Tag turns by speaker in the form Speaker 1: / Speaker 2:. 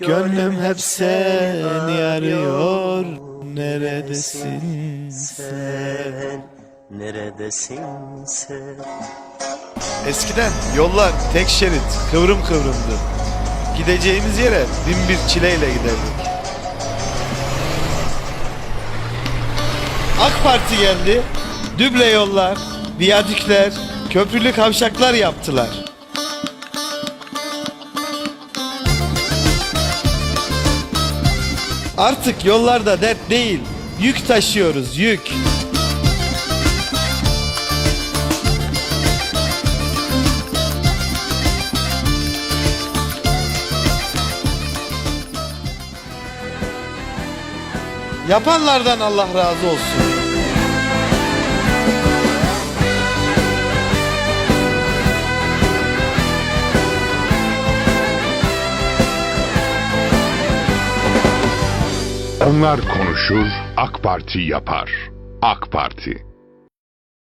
Speaker 1: Gönlüm hep seni arıyor. Neredesin
Speaker 2: sen? Neredesin sen?
Speaker 1: Eskiden yollar tek şerit kıvrım kıvrımdı. Gideceğimiz yere bin bir çileyle giderdik. AK Parti geldi Düble yollar, viyadükler, köprülü kavşaklar yaptılar Artık yollarda dert değil, yük taşıyoruz, yük. Yapanlardan Allah razı olsun.
Speaker 3: Onlar konuşur, AK Parti yapar. AK Parti